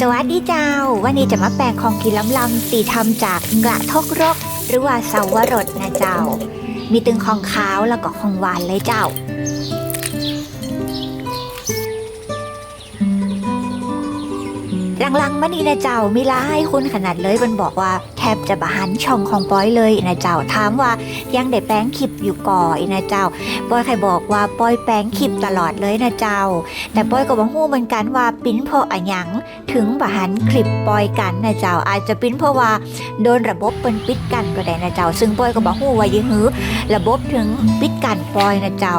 สวัสดีเจ้า วันนี้จะมาแปลงของกินล้ำๆตีทำจากกระทกรก หรือว่าเสาวรสนะเจ้า มีตึงของขาวแล้วก็ของหวานเลยเจ้า หลังมานี่นะเจ้ามีร้ายคุณขนาดเลยมันบอกว่าแทบจะบะหันช่องของป้อยเลยนะเจ้าถามว่ายังได้แป้งคลิปอยู่ก่อนะเจ้าป้อยใครบอกว่าป้อยแป้งคลิปตลอดเลยนะเจ้า แต่ป้อยก็บอกฮู้เหมือนกันว่าปิ้นเพราะอะหยังถึงบะหันคลิปปอยกันนะเจ้า อาจจะปิ้นเพราะว่าโดนระบบเปิ้นปิดกันก็ได้นะเจ้า ซึ่งป้อยก็บอกฮู้ว่ายื้อหือระบบถึงปิดกันปอยนะเจ้า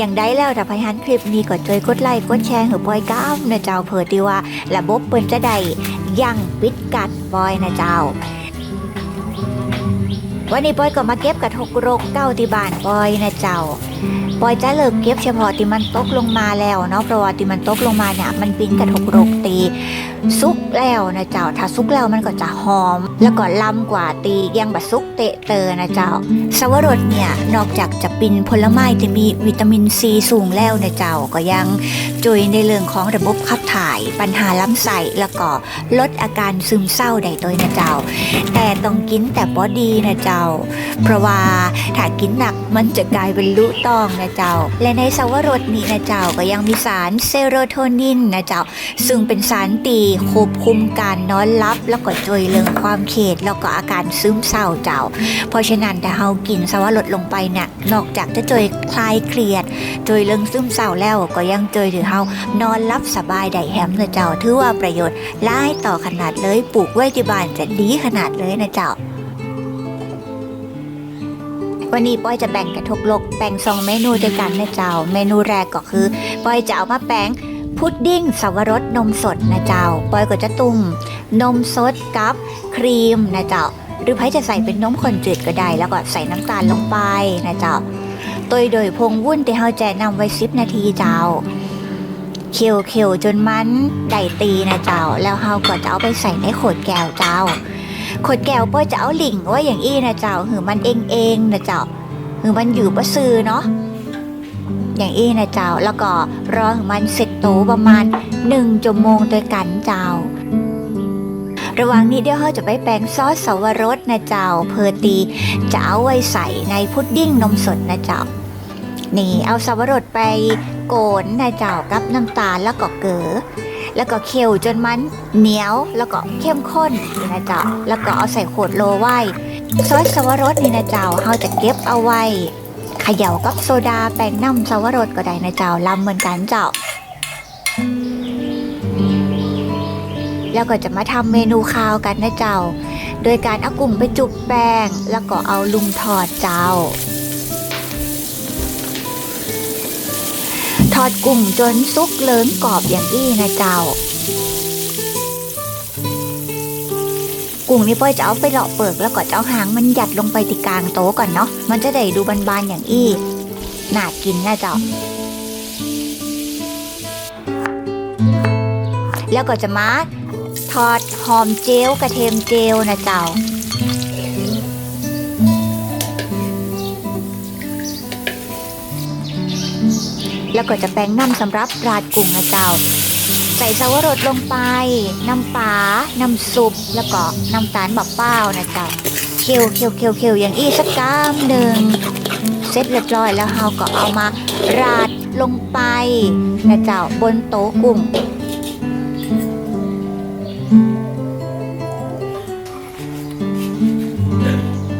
อย่างได้แล้วถ้าไปหันคลิปนี้ก็ช่วยกดไลค์กดแชร์หือปอยก้าวนะเจ้าเผื่อที่ว่าระบบเปิ้นจะได้ยังปิดกัดปอยนะเจ้า วันนี้ปอยก็มาเก็บกระทกรกเก้าที่บ้านปอยนะเจ้าปอยจะเลิกเก็บเฉพาะที่มันตกลงมาแล้วเนาะเพราะว่าที่มันตกลงมาเนี่ยมันเป็นกระทกรกตีซุกแล้วนะเจ้า ถ้าซุกแล้วมันก็จะหอม แล้วก็ล้ำกว่าตียังบะซุกเตะเตอนะเจ้าสวรสเนี่ยนอกจากจะเป็นผลไม้ที่มีวิตามินซีสูงแล้วนะเจ้าก็ยังจุยในเรื่องของระบบขับถ่าย ปัญหาลำไส้แล้วก็ลดอาการซึมเศร้าได้ตัวนะเจ้า แต่ต้องกินแต่บอดีนะเจ้าเพราะว่าถ้ากินหนักมันจะกลายเป็นลุตองนะเจ้า และในสวรสนี้นะเจ้าก็ยังมีสารเซโรโทนินนะเจ้า ซึ่งเป็นสารตีควบคุมการนอนหลับ แล้วก็ช่วยเรื่องความเครียดแล้วก็อาการซึมเศร้าเจ้า เพราะฉะนั้นถ้าเรากินสวรสลงไปเนี่ยนอกจากจะช่วยคลายเครียดช่วยเรื่องซึมเศร้าแล้วก็ยังช่วยถึงเฮานอนรับสบายได้แฮมนะเจ้าถือว่าประโยชน์หลายต่อขนาดเลยปลูกไว้ที่บ้านจะดีขนาดเลยนะเจ้า วันนี้ป้อยจะแบ่งกระทกลกแบ่งสองเมนูด้วยกันนะเจ้า เมนูแรกก็คือป้อยจะเอามาแป้งพุดดิ้งสับปะรดนมสดนะเจ้าป้อยก็จะตุ่มนมสดกับครีมนะเจ้า หรือไพ่จะใส่เป็นนมข้นจืดก็ได้ แล้วก็ใส่น้ำตาลลงไปนะเจ้าโดยโดยพงวุ่นที่เฮาแจะนำไว้สิบนาทีเจ้าเคี่ยวเคี่ยวจนมันได้ตีนะเจ้า แล้วเฮาก็จะเอาไปใส่ในขวดแก้วเจ้า ขวดแก้วป้อยจะเอาหลิงไว้อย่างอี้นะเจ้าหือมันเองเองนะเจ้าหือมันอยู่ประซือเนาะอย่างอี้นะเจ้าแล้วก็รอให้มันเสร็จโตประมาณหนึ่งชั่วโมงด้วยกันเจ้า ระหว่างนี้เดี๋ยวเราจะไปแปลงซอสสวรสนะเจ้า เพอตีจะเอาไว้ใส่ในพุดดิ้งนมสดนะเจ้านี่เอาสวรสไปโกนนะเจ้ากับน้ำตาลแล้วก็เกลือ แล้วก็เคี่ยวจนมันเหนียวแล้วก็เข้มข้นนี่นะเจ้าแล้วก็เอาใส่ขวดโลไว้ซอสสวรสนี่นะเจ้าเราจะเก็บเอาไว้เขย่ากับโซดาแป้งน้ำสวรสก็ได้นะเจ้าลำเหมือนกันเจ้า แล้วก็จะมาทำเมนูข้าวกันนะเจ้า โดยการเอากุ้งไปจุบแป้งแล้วก็เอาลุงทอดเจ้า อดกุ้งจนสุกเลิ้งกรอบอย่างอี้นะเจ้า กุ้งนี่ป้อยจะเอาไปเลาะเปิกแล้วก็จะเอาหางมันหยัดลงไปที่กลางโต๊ะก่อนเนาะมันจะได้ดูบานๆอย่างอี้น่ากินนะเจ้า แล้วก็จะมาทอดหอมเจลกระเทียมเจลนะเจ้า แล้วก็จะแป้งน้ำสำหรับราดกุ้งนะเจ้า ใส่สวรสลงไป น้ำปลาน้ำซุป แล้วก็น้ำตาลบักเป้านะเจ้าเคี่ยวเคี่ยวเคี่ยวเคี่ยวอย่างอีกสักกามหนึ่งเสร็จเรียบร้อยแล้วเราก็เอามาราดลงไปนะเจ้าบนโต๊ะกุ้ง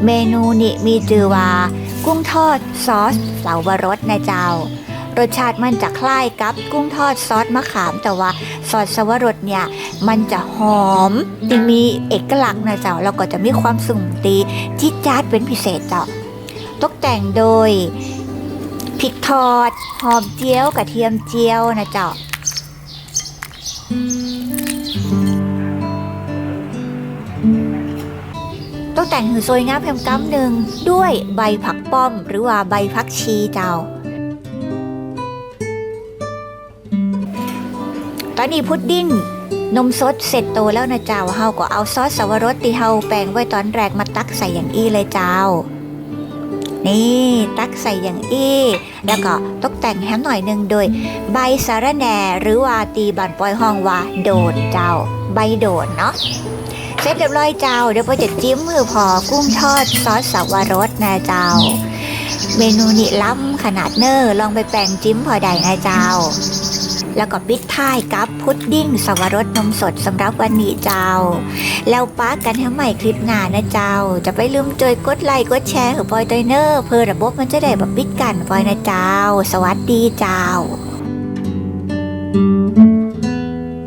เมนูนี้มีชื่อว่า กุ้งทอดซอสเสาวรสนะเจ้า รสชาติมันจะคล้ายกับกุ้งทอดซอสมะขาม แต่ว่าซอสสวรสเนี่ยมันจะหอมที่มีเอกลักษณ์นะเจ้าแล้วก็จะมีความสุ่มตีที่จาดเป็นพิเศษเจ้าตกแต่งโดยพริกทอด หอมเจียวกระเทียมเจียวนะเจ้าตกแต่งหือสวยงามแผ่มกำหนึ่งด้วยใบผักป้อมหรือว่าใบผักชีเจ้า ตอนนี้พุดดิ้ง นมสดเสร็จโตแล้วนะเจ้าเฮาก็เอาซอสสวรสที่เฮาแปลงไว้ตอนแรกมาตักใส่อย่างอี้เลยเจ้า นี่ตักใส่อย่างอี้ แล้วก็ตกแต่งแฮมหน่อยหนึ่งโดย ใบสาระแหน่หรือว่าตีบันปอยห้องว่าโดดเจ้า ใบโดดเนาะเสร็จเรียบร้อยเจ้า เดี๋ยวพอจะจิ้มมือพอกุ้งทอดซอสสับวรสนะเจ้า เมนูนี้ล้ำขนาดเนอร์ลองไปแปลงจิ้มพอใดนะเจ้า แล้วก็ปิดท้ายกับพุดดิ้งสวรสนมสดสำหรับวันนี้เจ้า แล้วป้ากันให้ใหม่คลิปหน้านะเจ้า จะไปลืมจอยกดไลค์กดแชร์ของปอยตอยเนอร์เพื่อระบบมันจะได้แบบปิดกันปอยนะเจ้า สวัสดีเจ้า